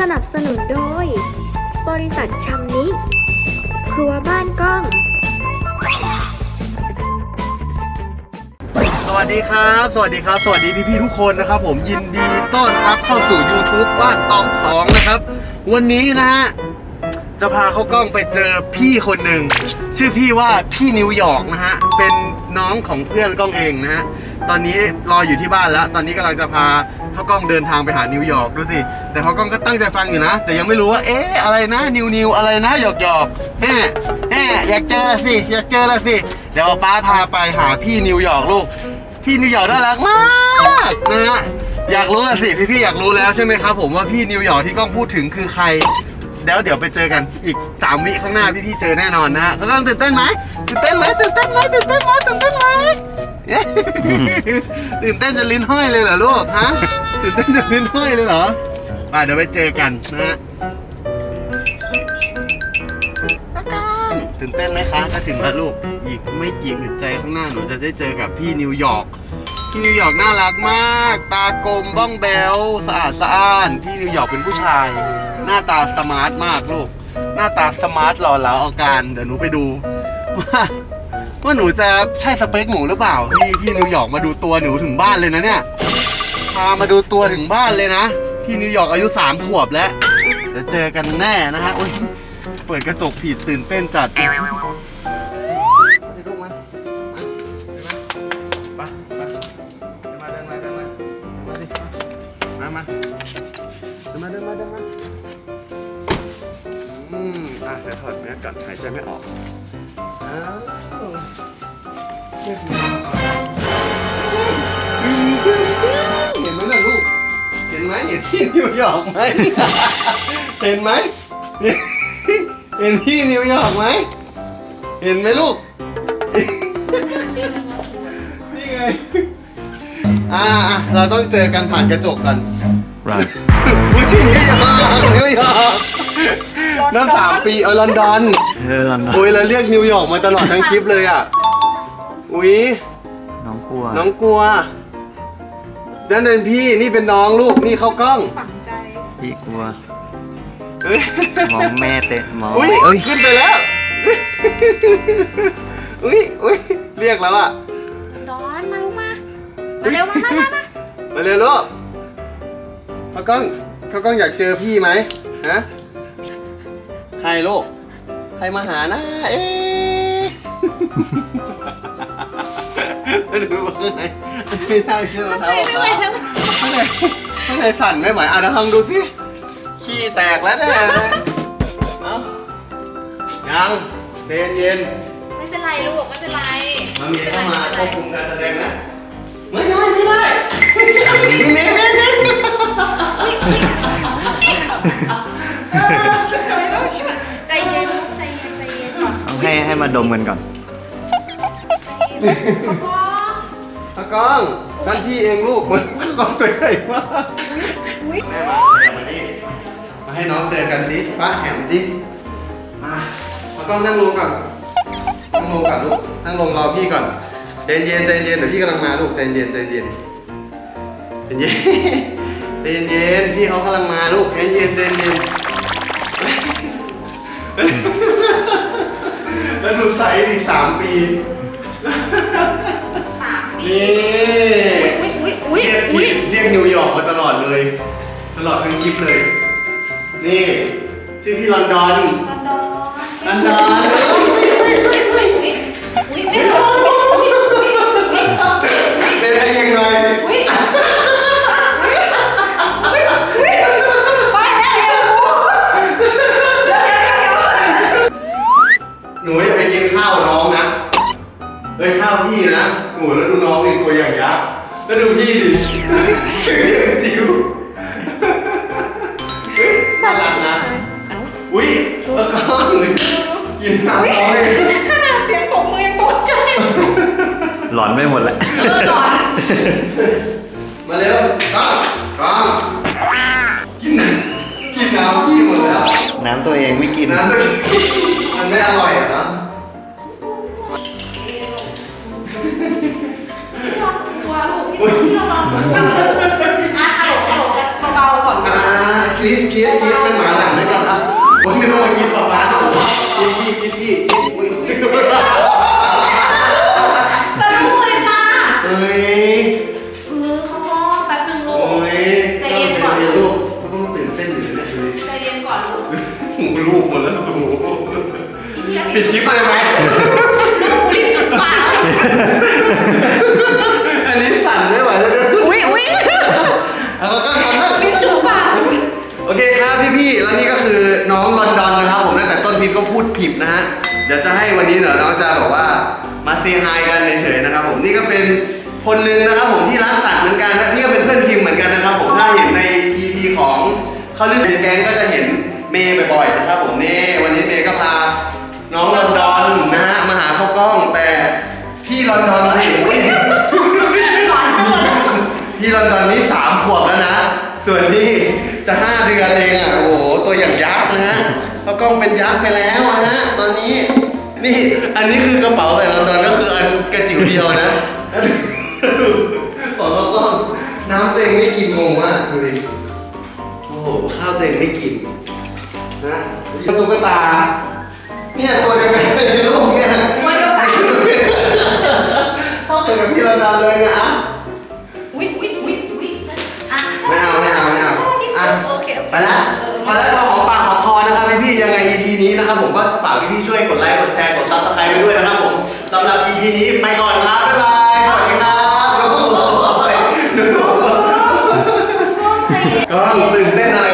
สนับสนุนโดย บริษัทชำนิ ครัวบ้านกล้อง สวัสดีครับ สวัสดีครับ สวัสดีพี่ๆทุกคนนะครับ ผมยินดีต้อนรับเข้าสู่ YouTube บ้านตองสองนะครับ วันนี้นะฮะ จะพาเข้ากล้องไปเจอพี่คนหนึ่ง ชื่อพี่ว่าพี่นิวยอร์กนะฮะ เป็น น้องของเพื่อนกล้องเองนะฮะ ตอนนี้รออยู่ที่บ้านแล้ว ตอนนี้กำลังจะพาเข้ากล้องเดินทางไปหานิวยอร์กดูสิ แต่เขากล้องก็ตั้งใจฟังอยู่นะ แต่ยังไม่รู้ว่า เอ๊ะ อะไรนะ นิวนิวอะไรนะ หยอกหยอกแฮ่แฮ่อยากเจอสิ อยากเจอแล้วสิ เดี๋ยวป้าพาไปหาพี่นิวยอร์กลูก พี่นิวยอร์กน่ารักมากนะฮะ อยากรู้ละสิ พี่ๆอยากรู้แล้วใช่ไหมครับ ผมว่าพี่นิวยอร์กที่กล้องพูดถึงคือใคร เดี๋ยวเดี๋ยวไปเจอกันอีกสามวิข้างหน้าพี่ๆเจอแน่นอนนะฮะแล้วก็ตื่นเต้นไหมตื่นเต้นไหมตื่นเต้นไหมตื่นเต้นไหมตื่นเต้นไหมเอ๊ะตื่นเต้นจะลิ้นห้อยเลยเหรอลูกฮะตื่นเต้นจะลิ้นห้อยเลยเหรอไปเดี๋ยวไปเจอกันนะฮะป้ากางตื่นเต้นไหมคะถ้าถึงแล้วลูก อีกไม่กี่อึดใจข้างหน้าหนูจะได้เจอกับพี่นิวยอร์ก พี่นิวยอร์กน่ารักมาก ตากลมบ้องแบวสะอาดสะอ้านพี่นิวยอร์กเป็นผู้ชาย หน้าตาสมาร์ทมากลูก หน้าตาสมาร์ทหล่อเหลาเอาการเดี๋ยวหนูไปดูว่าว่าหนูจะใช่สเปคหนูหรือเปล่าพี่พี่นิวยอร์กมาดูตัวหนูถึงบ้านเลยนะเนี่ยพามาดูตัวถึงบ้านเลยนะพี่นิวยอร์กอายุสามขวบแล้วเดี๋ยวเจอกันแน่นะฮะอุ๊ยเปิดกระจกผิดตื่นเต้นจัด มาเดินมาเดินมาเดินมาอืมอะเดี๋ยวถอดแมสก่อนหายใจไม่ออกอ้าวเรียบร้อยเห็นไหมล่ะลูก เห็นไหมเห็นที่นิวยอร์กไหมเห็นไหมเห็นที่นิวยอร์กไหมเห็นไหมลูก อ่าอะเราต้องเจอกันผ่านกระจกก่อน Right. อุ้ยนิวยอร์กนิวยอร์กน้ำสามปีเออลอนดอน เออลันอุ้ยเราเรียกนิวยอร์กมาตลอดทั้งคลิปเลยอะ อุ้ยน้องกลัวน้องกลัวนั่นเป็นพี่นี่เป็นน้องลูกนี่เข้ากล้อง ฝังใจ พี่กลัวเฮ้ยมองแม่เตะมองอุ้ยเอ้ยขึ้นไปแล้ว อุ้ยอุ้ยเรียกแล้วอะ มาเร็วมามามามามาเร็วลูกเข้ากล้องเข้ากล้องอยากเจอพี่ไหมฮะใครลูกใครมาหานะเอ๊ะมาดูข้างในไม่ใช่ที่รองเท้าออกมาข้างในข้างในสั่นไม่ไหวอะเดี๋ยวลองดูสิขี้แตกแล้วเนี่ยเอ้ายังเย็นเย็นไม่เป็นไรลูกไม่เป็นไรๆมาเมียเข้ามาควบคุมการแสดงนะ ไม่ได้ไม่ได้นี่นี่นี่นี่ใจเย็นลูกใจเย็นใจเย็นก่อนต้องให้ให้มาดมกันก่อนพ่อตากล้องนั่นพี่เองลูกมันกล้องตัวใหญ่มากแม่มาแม่มานี่มาให้น้องเจอกันดิป้าแหมดิมาตากล้องนั่งลงก่อนนั่งลงก่อนลูกนั่งลงรอพี่ก่อน ใจเย็นใจเย็นเดี๋ยวพี่กำลังมาลูกใจเย็นใจเย็นใจเย็นใจเย็นพี่เขากำลังมาลูกใจเย็นใจเย็นแล้วดูไซส์ดิสามปีสามปีนี่อุ้ยอุ้ยอุ้ยเรียกอุ้ยผิดเรียกนิวยอร์กมาตลอดเลย ตลอดทั้งคลิปเลย นี่ ชื่อพี่ลอนดอนมันร้อนลอนดอน ฮ้ยข้าวพี่นะหนูแล้วดูน้องนี่ตัวอย่างยักษ์แล้วดูพี่ดิจิ๋วเฮ้ยน่ารักนะเอ้าอุ้ยแล้วก็กินน้ำน้องเลยขนาดเสียงตบมือยังตกใจหลอนไปหมดแล้ว เออร้อนมาเร็วก้องก้อง อะตลกตลกกันเบาๆก่อนอ่าคลิปคลิปคลิปเป็นหมาหลังด้วยกันอะผมไม่ต้องมากินป๊าป๊าต้องกินพี่กินพี่ ผิดนะฮะ เดี๋ยวจะให้วันนี้เดี๋ยวน้องจะบอกว่ามาเซฮายกันเฉยๆนะครับผมนี่ก็เป็นคนหนึ่งนะครับผมที่รักสัตว์เหมือนกันและนี่ก็เป็นเพื่อนพิมพ์เหมือนกันนะครับผมถ้าเห็นใน EP ของเขาเรื่องแกงก็จะเห็นเมย์บ่อยๆนะครับผมนี่วันนี้เมย์ก็พาน้องลอนดอนนะฮะมาหาเข้ากล้องแต่พี่ลอนดอนนี่หลอนได้พี่ลอนดอนนี่สามขวบแล้วนะ ส่วนนี่จะห้าเดือนเองอะโอ้โหตัวอย่างยักษ์นะฮะ พราะกล้องเป็นยักษ์ไปแล้วอะฮะตอนนี้ นี่อันนี้คือกระเป๋าใส่ลอนดอนก็คืออันกระจิ๋วเดียวนะบอกเขาก็น้ำเต็งไม่กินงงมากดูดิโอ้โหข้าวเต็งไม่กินนะตุ๊กตา เนี่ยตัวเดียวกันเลยลูกเนี่ยวันเดียวกันเท่ากันกับพี่ลอนดอนเลยนะอุ้ยอุ้ยอุ้ยอุ้ยอะไม่เอาไม่เอาไม่เอาอะโอเคไปแล้วไปแล้วพอ นี้นะครับผมก็ฝากพี่พี่ๆช่วยกดไลค์กดแชร์กดซับสไครต์ไปด้วยนะครับผมสำหรับ EP นี้ไปก่อนครับบ๊ายบายสวัสดีครับโอ้โหก็ตื่นเต้นอะไรขนาดนั้นล่ะ